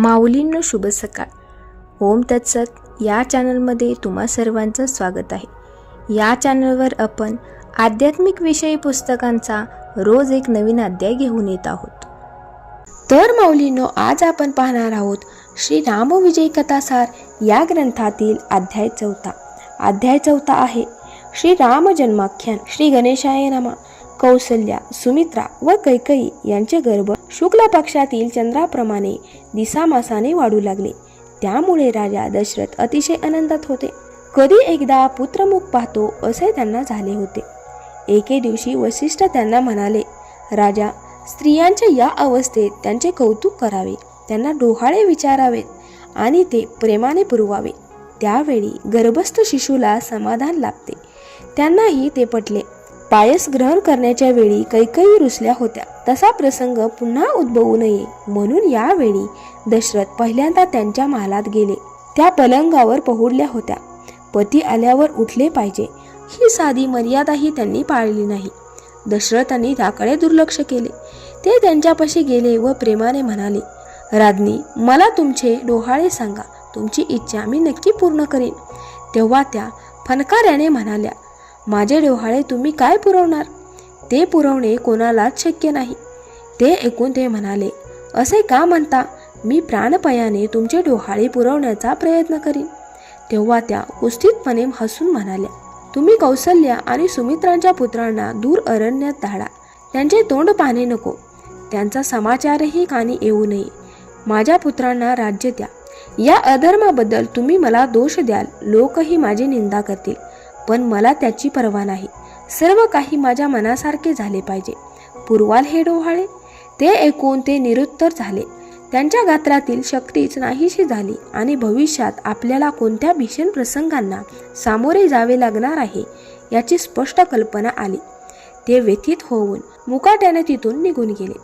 माऊलींनो शुभ सकाळ. ओम तत्सत. या चॅनलमध्ये तुम्हा सर्वांचं स्वागत आहे. या चॅनलवर आपण आध्यात्मिक विषयी पुस्तकांचा रोज एक नवीन अध्याय घेऊन येत आहोत. तर माऊलींनो आज आपण पाहणार आहोत श्री रामविजय कथासार या ग्रंथातील अध्याय चौथा. अध्याय चौथा आहे श्री राम जन्माख्यान श्री गणेशाय नमा कौसल्या सुमित्रा व कैकई यांचे गर्भ शुक्ल पक्षातील चंद्राप्रमाणे दिसामासाने वाढू लागले. त्यामुळे राजा दशरथ अतिशय आनंदात होते. कधी एकदा पुत्रमुख पाहतो असे त्यांना झाले होते. एके दिवशी वशिष्ठ त्यांना म्हणाले राजा स्त्रियांच्या या अवस्थेत त्यांचे कौतुक करावे. त्यांना डोहाळे विचारावेत आणि ते प्रेमाने पुरवावे. त्यावेळी गर्भस्थ शिशूला समाधान लाभते. त्यांनाही ते पटले. पायस ग्रहण करण्याच्या वेळी कैकई रुसल्या होत्या. तसा प्रसंग पुन्हा उद्भवू नये म्हणून यावेळी दशरथ पहिल्यांदा त्यांच्या महालात गेले. त्या पलंगावर पहुडल्या होत्या. पती आल्यावर उठले पाहिजे. ही साधी मर्यादाही त्यांनी पाळली नाही. दशरथांनी त्याकडे दुर्लक्ष केले. ते त्यांच्यापाशी गेले व प्रेमाने म्हणाले राज्ञी मला तुमचे डोहाळे सांगा. तुमची इच्छा मी नक्की पूर्ण करीन. तेव्हा त्या फनकाऱ्याने म्हणाल्या माझे डोहाळे तुम्ही काय पुरवणार? ते पुरवणे कोणालाच शक्य नाही. ते ऐकून ते म्हणाले असे का म्हणता? मी प्राणपयाने तुमचे डोहाळे पुरवण्याचा प्रयत्न करीन. तेव्हा त्या कुस्तीतपणे हसून म्हणाल्या तुम्ही कौसल्या आणि सुमित्रांच्या पुत्रांना दूर अरण्यात धाडा. त्यांचे तोंड पाहणे नको. त्यांचा समाचारही कानी येऊ नये. माझ्या पुत्रांना राज्य द्या. या अधर्माबद्दल तुम्ही मला दोष द्याल. लोकही माझी निंदा करतील. पण मला त्याची पर्वा नाही. सर्व काही माझ्या मनासारखे झाले पाहिजे. पूर्वाल हे डोहाळे? ते ऐकून ते निरुत्तर झाले. त्यांच्या गात्रातील शक्तीच नाहीशी झाली आणि भविष्यात आपल्याला कोणत्या भीषण प्रसंगांना सामोरे जावे लागणार आहे याची स्पष्ट कल्पना आली. ते व्यथित होऊन मुकाट्याने तिथून निघून गेले.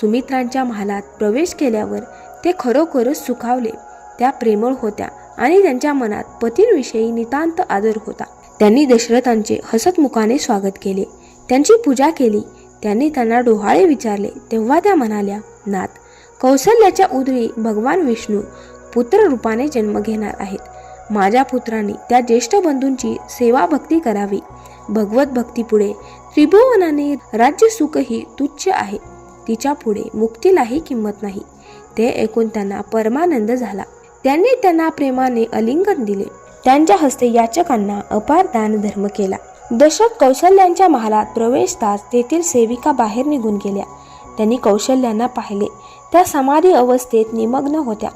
सुमित्रांच्या महालात प्रवेश केल्यावर ते खरोखरच सुखावले. त्या प्रेमळ होत्या आणि त्यांच्या मनात पतींविषयी नितांत आदर होता. त्यांनी दशरथांचे हसतमुखाने स्वागत केले. त्यांची पूजा केली. त्यांनी त्यांना डोहाळे विचारले. तेव्हा त्या म्हणाल्या नाथ कौशल्याच्या उदरी भगवान विष्णू पुत्र रूपाने जन्म घेणार आहेत. माझ्या पुत्रांनी त्या ज्येष्ठ बंधूंची सेवा भक्ती करावी. भगवत भक्तीपुढे त्रिभुवनाने राज्य सुखही तुच्छ आहे. तिच्या पुढे मुक्तीलाही किंमत नाही. ते ऐकून त्यांना परमानंद झाला. त्यांनी त्यांना प्रेमाने अलिंगन दिले. त्यांच्या हस्ते याचकांना अपार दान धर्म केला. दशक कौशल्यांच्या महालात प्रवेशताच तेथील सेविका बाहेर निघून गेल्या. त्यांनी कौशल्यांना पाहिले. त्या समाधी अवस्थेत निमग्न होत्या.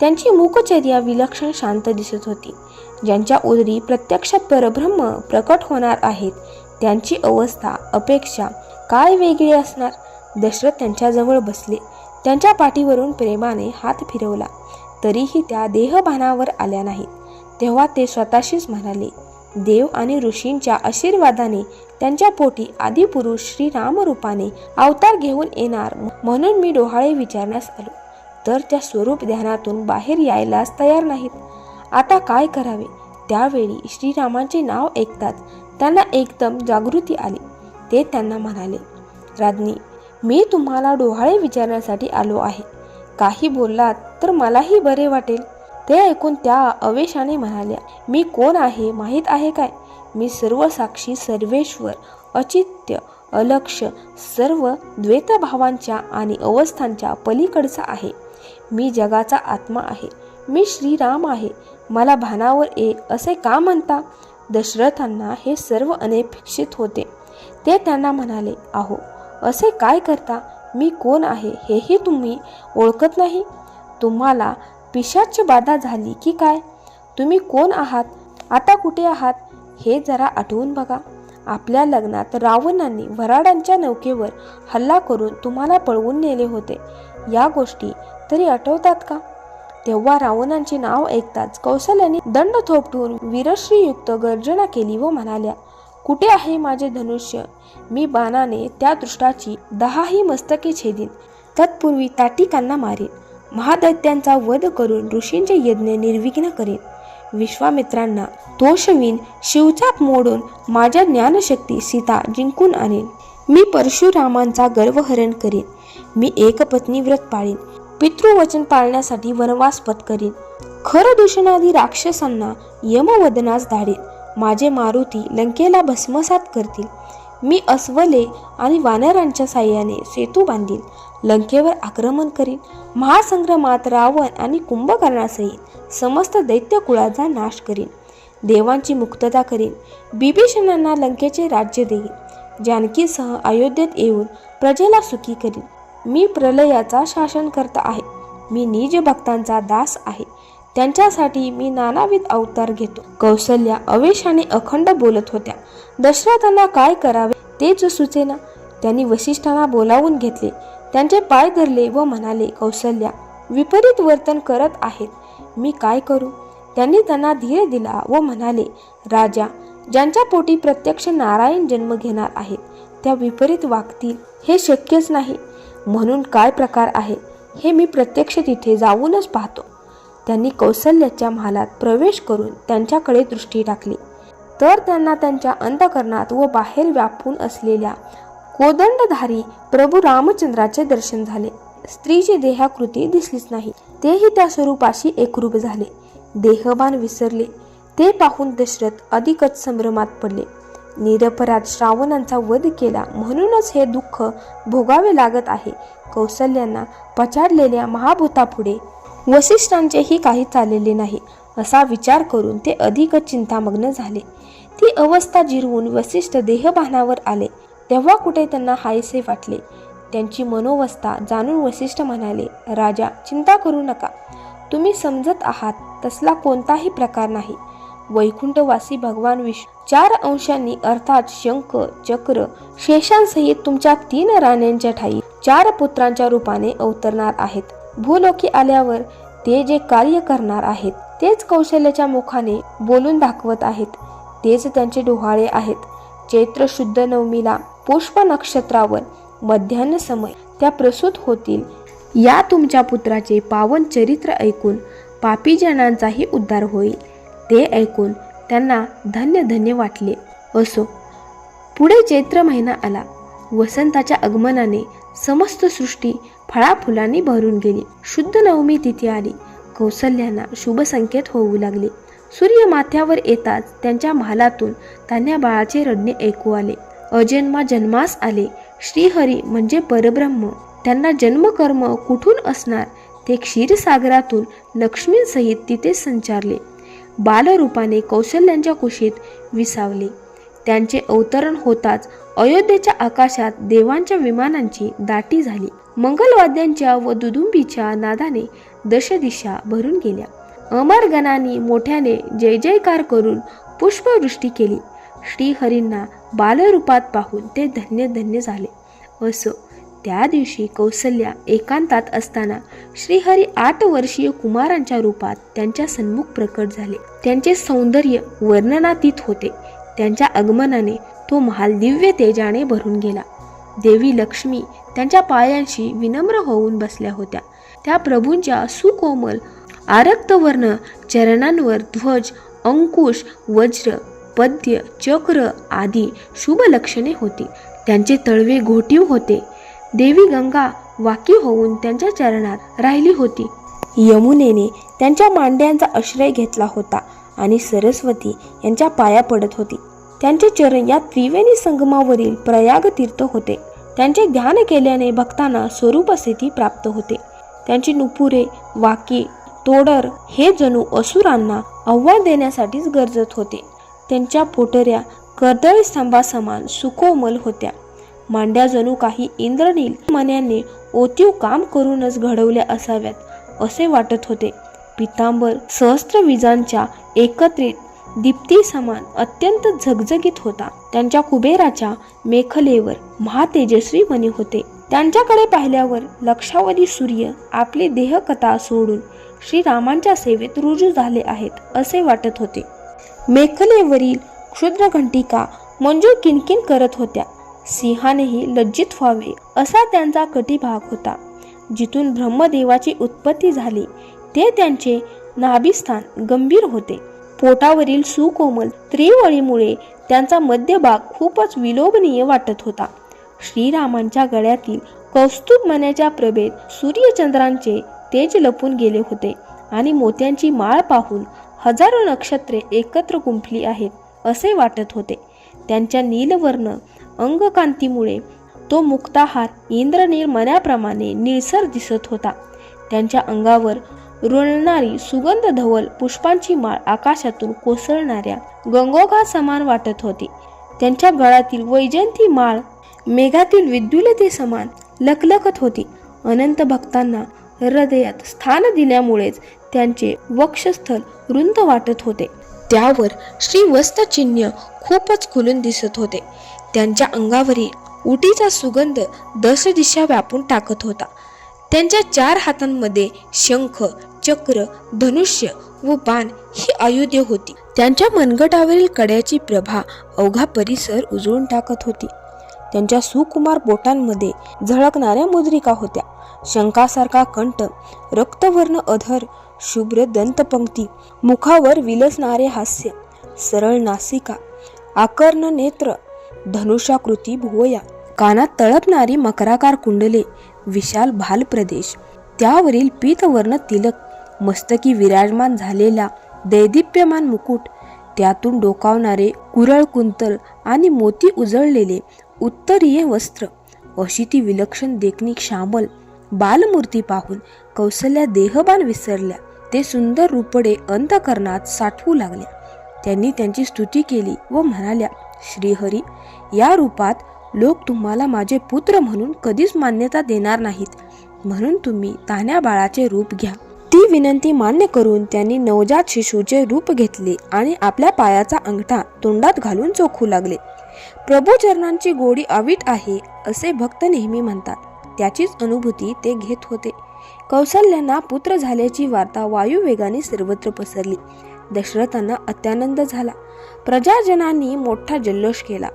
त्यांची मुखचर्या विलक्षण शांत दिसत होती. ज्यांच्या उदरी प्रत्यक्ष परब्रह्म प्रकट होणार आहेत त्यांची अवस्था अपेक्षा काय वेगळी असणार? दशरथ त्यांच्याजवळ बसले. त्यांच्या पाठीवरून प्रेमाने हात फिरवला. तरीही त्या देहभानावर आल्या नाहीत. तेव्हा ते स्वतःशीच म्हणाले देव आणि ऋषींच्या आशीर्वादाने त्यांच्या पोटी आदिपुरुष श्री रामरूपाने अवतार घेऊन येणार म्हणून मी डोहाळे विचारण्यास आलो. तर त्या स्वरूप ध्यानातून बाहेर यायलाच तयार नाहीत. आता काय करावे त्यावेळी श्रीरामांचे नाव ऐकताच त्यांना एकदम जागृती आली. ते त्यांना म्हणाले राज्ञी मी तुम्हाला डोहाळे विचारण्यासाठी आलो आहे. काही बोललात तर मलाही बरे वाटेल. ते ऐकून त्या अवेशाने म्हणाल्या मी कोण आहे माहीत आहे काय? मी सर्व साक्षी सर्वेश्वर अचित्य अलक्ष सर्व द्वैतभावांच्या आणि अवस्थांच्या पलीकडचा आहे. मी जगाचा आत्मा आहे. मी श्रीराम आहे. मला भानावर ये असे का म्हणता? दशरथांना हे सर्व अनपेक्षित होते. ते त्यांना म्हणाले आहो असे काय करता? मी कोण आहे हेही तुम्ही ओळखत नाही? तुम्हाला पिशाच बाधा झाली की काय? तुम्ही कोण आहात? आता कुठे आहात? हे जरा आठवून बघा. आपल्या लग्नात रावणाने वराडांच्या नौकेवर हल्ला करून तुम्हाला पळवून नेले होते. या गोष्टी तरी आठवतात का? तेव्हा रावणांचे नाव ऐकताच कौशल्याने दंड थोपटून वीरश्रीयुक्त गर्जना केली व म्हणाल्या कुठे आहे माझे धनुष्य? मी बाणाने त्या दृष्टाची दहाही मस्तके छेदीन. तत्पूर्वी ताटिकांना मारेन. महादैत्यांचा वध करून ऋषींचे यज्ञ निर्विघ्न करीन. विश्वामित्रांना तोषवीन शिवचाप मोडून माझ्या ज्ञानशक्ती सीता जिंकून आणेन. मी परशुरामांचा गर्वहरण करीन. मी एकपत्नी व्रत पाळीन. पितृवचन पाळण्यासाठी वनवास पत्करीन खर दूषणादी राक्षसांना यमवदनास धाडीन. माझे मारुती लंकेला भस्मसात करतील. मी अस्वले आणि वानरांच्या साह्याने सेतू बांधील लंकेवर आक्रमण करीन. महासंग्रामात रावण आणि कुंभकर्णासहित समस्त दैत्य कुळाचा नाश करीन. देवांची मुक्तता करीन. बिभीषणांना लंकेचे राज्य देईन. जानकीसह अयोध्येत येऊन प्रजेला सुखी करीन. मी प्रलयाचा शासन करता आहे. मी निज भक्तांचा दास आहे. त्यांच्यासाठी मी नानाविध अवतार घेतो. कौशल्या अवेशाने अखंड बोलत होत्या. दशरथांना काय करावे तेच सुचेना. त्यांनी वसिष्ठांना बोलावून घेतले. त्यांचे पाय धरले व म्हणाले कौसल्या विपरीत वर्तन करत आहेत. मी काय करू? त्यांनी त्यांना धीर दिला व म्हणाले राजा ज्यांच्या पोटी प्रत्यक्ष नारायण जन्म घेणार आहेत त्या विपरीत वागतील हे शक्यच नाही. म्हणून काय प्रकार आहे? हे मी प्रत्यक्ष तिथे जाऊनच पाहतो. त्यांनी कौशल्याच्या महालात प्रवेश करून त्यांच्याकडे दृष्टी टाकली. तर त्यांना त्यांच्या अंतकरणात व बाहेर व्यापून असलेल्या कोदंडधारी प्रभू रामचंद्राचे दर्शन झाले. स्त्रीची देहाकृती दिसलीच नाही. तेही त्या स्वरूपाशी एकरूप झाले. देहबान विसरले. ते पाहून दशरथ अधिकच संभ्रमात पडले. निरपराध श्रावणांचा वध केला म्हणूनच हे दुःख भोगावे लागत आहे. कौशल्यांना पछाडलेल्या महाभूतापुढे वसिष्ठांचेही काही चाललेले नाही असा विचार करून ते अधिकच चिंतामग्न झाले. ती अवस्था जिरवून वसिष्ठ देहभानावर आले. तेव्हा कुठे त्यांना हायसे वाटले? त्यांची मनोवस्था जाणून वसिष्ठ म्हणाले राजा चिंता करू नका. तुम्ही समजत आहात तसला कोणताही प्रकार नाही. वैकुंठवासी भगवान विष्णू चार अंशांनी अर्थात शंख चक्र शेषांसहित तुमच्या तीन राण्यांच्या ठाई चार पुत्रांच्या रूपाने अवतरणार आहेत. भूलोकी आल्यावर ते जे कार्य करणार आहेत तेच कौशल्याच्या मुखाने बोलून दाखवत आहेत. तेच त्यांचे डोहाळे आहेत. चैत्र शुद्ध नवमीला पुष्प नक्षत्रावर मध्यान्ह समय त्या प्रसूत होतील. या तुमच्या पुत्राचे पावन चरित्र ऐकून पापीजनांचाही उद्धार होईल. ते ऐकून त्यांना धन्य धन्य वाटले. असो पुढे चैत्र महिना आला. वसंताच्या आगमनाने समस्त सृष्टी फळाफुलांनी भरून गेली. शुद्ध नवमी तिथी आली. कौसल्यांना शुभसंकेत होऊ लागले. सूर्य माथ्यावर येताच त्यांच्या महालातून त्यांना बाळाचे रडणे ऐकू आले. अजन्मा जन्मास आले. श्रीहरी म्हणजे परब्रह्म. त्यांना जन्मकर्म कुठून असणार? ते क्षीरसागरातून लक्ष्मींसहित तिथे संचारले. बालरूपाने कौशल्यांच्या कुशीत विसावले. त्यांचे अवतरण होताच अयोध्येच्या आकाशात देवांच्या विमानांची दाटी झाली. मंगलवाद्यांच्या व दुदुंबीच्या नादाने दशदिशा भरून गेल्या. अमरगणांनी मोठ्याने जय जयकार करून पुष्पवृष्टी केली. श्रीहरींना बालरूपात पाहून ते धन्य धन्य झाले. असो त्या दिवशी कौसल्या एकांतात असताना श्रीहरी आठ वर्षीय कुमारांच्या रूपात त्यांच्या सन्मुख प्रकट झाले. त्यांचे सौंदर्य वर्णनातीत होते. त्यांच्या आगमनाने तो महाल दिव्य तेजाने भरून गेला. देवी लक्ष्मी त्यांच्या पायांशी विनम्र होऊन बसल्या होत्या. त्या प्रभूंच्या सुकोमल आरक्तवर्ण चरणांवर ध्वज अंकुश वज्र पद्य चक्र आदी शुभ लक्षणे होती. त्यांचे तळवे घोटीव होते. देवी गंगा वाकी होऊन त्यांच्या चरणात राहिली होती. यमुनेने त्यांच्या मांड्यांचा आश्रय घेतला होता आणि सरस्वती यांच्या पाया पडत होती. त्यांचे चरण या त्रिवेणी संगमावरील प्रयाग तीर्थ होते. त्यांचे ध्यान केल्याने भक्तांना स्वरूप स्थिती प्राप्त होते. त्यांची नुपुरे वाकी तोडर हे जणू असुरांना आव्हान देण्यासाठीच गरजत होते. त्यांच्या पोटऱ्या कर्दळी स्तंभासमान सुकोमल होत्या. मांड्या जणू काही इंद्रनील मन्याने ओतीव काम करूनच घडवल्या असाव्यात असे वाटत होते. पितांबर सहस्त्र विजांच्या एकत्रित दीप्ती समान अत्यंत झगझगीत होता. त्यांच्या कुबेराच्या मेखलेवर महातेजस्वी मणी होते. त्यांच्याकडे पाहिल्यावर लक्षावधी सूर्य आपली देहकथा सोडून श्रीरामांच्या सेवेत रुजू झाले आहेत असे वाटत होते. मेखलेवरील क्षुद्र घंटिका मंजूर किनकिन करत होत्या. सिंहानेही लज्जित व्हावे असा त्यांचा कटिभाग होता. जिथून ब्रह्मदेवाची उत्पत्ती झाली ते त्यांचे नाभिस्थान गंभीर होते. पोटावरील सुकोमल त्रिवळीमुळे त्यांचा मध्यभाग खूपच विलोभनीय वाटत होता. श्रीरामांच्या गळ्यातील कौस्तुभ मण्याच्या प्रभेत सूर्यचंद्रांचे तेज लपून गेले होते आणि मोत्यांची माळ पाहून हजारो नक्षत्रे एकत्र गुंफली आहेत असे वाटत होते. त्यांच्या नीलवर्ण अंगकांतीमुळे तो मुक्ताहार इंद्रनील मनाप्रमाणे निळसर दिसत होता. त्यांच्या अंगावर रुळणारी सुगंध धवल पुष्पांची माळ आकाशातून कोसळणाऱ्या गंगोगा समान वाटत होती. त्यांच्या गळातील वैजंती माळ मेघातील विद्युलते समान लखलखत होती. अनंत भक्तांना हृदयात स्थान दिल्यामुळेच त्यांचे वक्षस्थल रुंद वाटत होते. त्यावर श्रीवस्तचिन्ह खूपच खुलून दिसत होते. त्यांच्या अंगावरील उटीचा सुगंध दश दिशा व्यापून टाकत होता. त्यांच्या चार हातांमध्ये शंख चक्र धनुष्य व बाण ही आयुधे होती. त्यांच्या मनगटावरील कड्याची प्रभा अवघा परिसर उजळून टाकत होती. त्यांच्या सुकुमार बोटांमध्ये झळकणाऱ्या मुद्रिका होत्या. शंकासारखा कंठ रक्तवर्ण अधर शुभ्र दंतपंक्ती. मुखावर विलसणारे हास्य. सरळ नासिका. आकर्ण नेत्र. धनुषाकृती भुवया. कानात तळपणारी मकराकार कुंडले. विशाल भाल प्रदेश. त्यावरील पीतवर्ण तिलक. मस्तकी विराजमान झालेला दैदिप्यमान मुकुट. त्यातून डोकावणारे कुरळ कुंतल आणि मोती उजळलेले उत्तरीय वस्त्र. अशी ती विलक्षण देखणी श्यामल बालमूर्ती पाहून कौशल्या देहबान विसरल्या. ते सुंदर रूपडे अंतकरणात साठवू लागल्या. त्यांनी त्यांची स्तुती केली व म्हणाल्या श्रीहरी या रूपात लोक तुम्हाला माझे पुत्र म्हणून कधीच मान्यता देणार नाहीत. म्हणून तुम्ही तान्या बाळाचे रूप घ्या. ती विनंती मान्य करून त्यांनी नवजात शिशूचे रूप घेतले आणि आपल्या पायाचा अंगठा तोंडात घालून चोखू लागले. प्रभू चरणांची गोडी अवीट आहे असे भक्त नेहमी म्हणतात. त्याचीच अनुभूती ते घेत होते. कौशल्यांना पुत्र झाल्याची वार्ता वायुवेगाने सर्वत्र पसरली. दशरथांना अत्यानंद झाला. प्रजाजनांनी मोठा जल्लोष केला.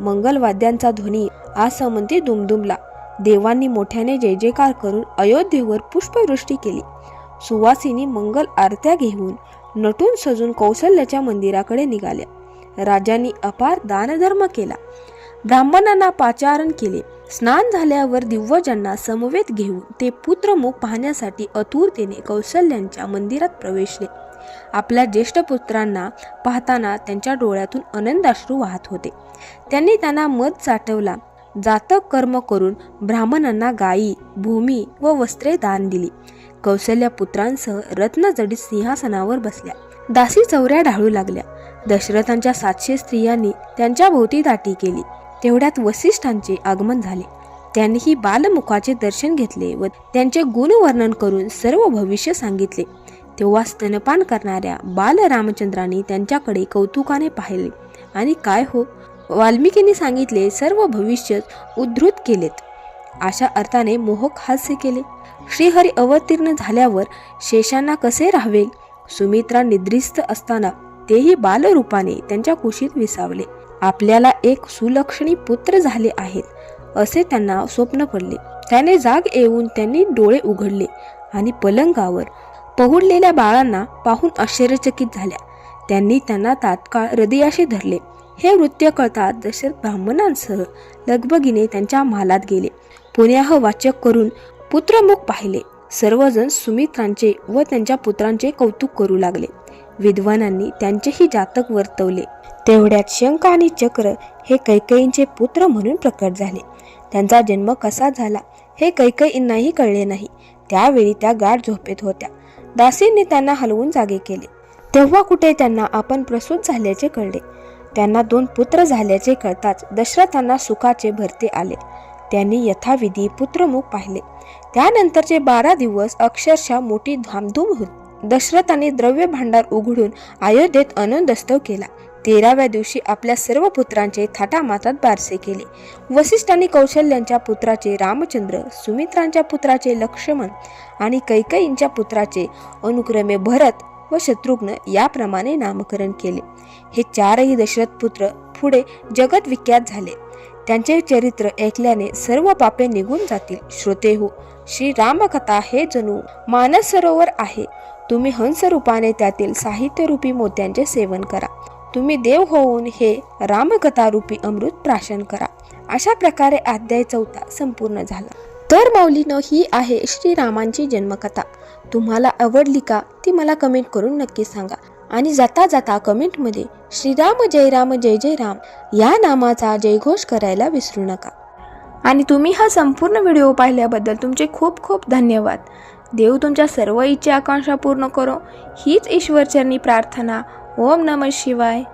मंगलवाद्यांचा ध्वनी आसमंती दुमदुमला. देवांनी मोठ्याने जय जयकार करून अयोध्येवर पुष्पवृष्टी केली. सुवासिनी मंगल आरत्या घेऊन नटून सजून कौशल्याच्या मंदिराकडे निघाल्या. राजांनी अपार दानधर्म केला. ब्राह्मणांना पाचारण केले. स्नान झाल्यावर दिव्यजांना समवेत घेऊन ते पुत्रमुख पाहण्यासाठी अतुरतेने कौशल्यांच्या मंदिरात प्रवेशले. आपल्या ज्येष्ठ पुत्रांना पाहताना त्यांच्या डोळ्यातून आनंदाश्रू वाहत होते. त्यांनी त्यांना मध साठवला जातक कर्म करून ब्राह्मणांना गायी भूमी व वस्त्रे दान दिली. कौशल्या पुत्रांसह रत्नजडीत सिंहासनावर बसल्या. दासी चौऱ्या ढाळू लागल्या. दशरथांच्या सातशे स्त्रियांनी त्यांच्या भोवती दाटी केली. तेवढ्यात वसिष्ठांचे आगमन झाले. त्यांनीही बालमुखाचे दर्शन घेतले व त्यांचे गुणवर्णन करून सर्व भविष्य सांगितले. तेव्हा स्तनपान करणाऱ्या बालरामचंद्राने त्यांच्याकडे कौतुकाने पाहिले आणि काय हो? वाल्मिकींनी सांगितले सर्व भविष्य उद्धृत केलेत. अशा अर्थाने मोहक हास्य केले. श्रीहरी अवतीर्ण झाल्यावर शेषांना कसे राहावे? सुमित्रा निद्रिस्त असताना तेही बालरूपाने त्यांच्या कुशीत विसावले. आपल्याला एक सुलक्षणी पुत्र झाले आहेत असे त्यांना स्वप्न पडले. त्याने जाग येऊन त्यांनी डोळे उघडले आणि पलंगावर पहुडलेल्या बाळांना पाहून आश्चर्यचकित झाल्या. त्यांनी त्यांना तात्काळ हृदयाशी धरले. हे नृत्य कळतात दशरथ ब्राह्मणांसह लगबगीने त्यांच्या महालात गेले. पुण्याह वाचक करून पुत्रमुख पाहिले. सर्वजण सुमित्रांचे व त्यांच्या पुत्रांचे कौतुक करू लागले. विद्वानांनी त्यांचेही जातक वर्तवले. तेवढ्यात शंख आणि चक्र हे कैकेयींचे पुत्र म्हणून प्रकट झाले. त्यांचा जन्म कसा झाला हे कैकईंनाही कळले नाही. त्यावेळी त्या गाढ झोपेत होत्या. दासींनी त्यांना हलवून जागे केले. तेव्हा कुठे त्यांना आपण प्रसूत झाल्याचे कळले. त्यांना दोन पुत्र झाल्याचे कळताच दशरथांना सुखाचे भरते आले. त्यांनी यथाविधी पुत्रमुख पाहिले. त्यानंतरचे बारा दिवस अक्षरशः मोठी धामधूम होती. दशरथाने द्रव्य भांडार उघडून अयोध्येत आनंदोत्सव केला. तेराव्या दिवशी आपल्या सर्व पुत्रांचे थाटामातात बारसे केले. वसिष्ठांनी कौशल्यांच्या पुत्राचे रामचंद्र सुमित्रांच्या पुत्राचे लक्ष्मण आणि कैकईंच्या पुत्राचे अनुक्रमे भरत व शत्रुघ्न याप्रमाणे नामकरण केले. हे चारही दशरथ पुत्र पुढे जगतविख्यात झाले. त्यांचे चरित्र ऐकल्याने सर्व पापे निघून जातील. श्रोते हो श्री रामकथा हे जणू मानस सरोवर आहे. तुम्ही हंस रूपाने त्यातील साहित्यरूपी मोत्यांचे सेवन करा. तुम्ही देव होऊन हे रामकथा रूपी अमृत प्राशन करा. अशा प्रकारे अध्याय चौथा संपूर्ण झाला. तर माऊलीनं ही आहे श्रीरामांची जन्मकथा. तुम्हाला आवडली का ती मला कमेंट करून नक्की सांगा. आणि जाता जाता कमेंटमध्ये श्रीराम जय राम जय जय राम या नामाचा जयघोष करायला विसरू नका. आणि तुम्ही हा संपूर्ण व्हिडिओ पाहिल्याबद्दल तुमचे खूप खूप धन्यवाद. देव तुमच्या सर्व इच्छा आकांक्षा पूर्ण करो. हीच ईश्वरचरणी प्रार्थना ओम नम शिवाय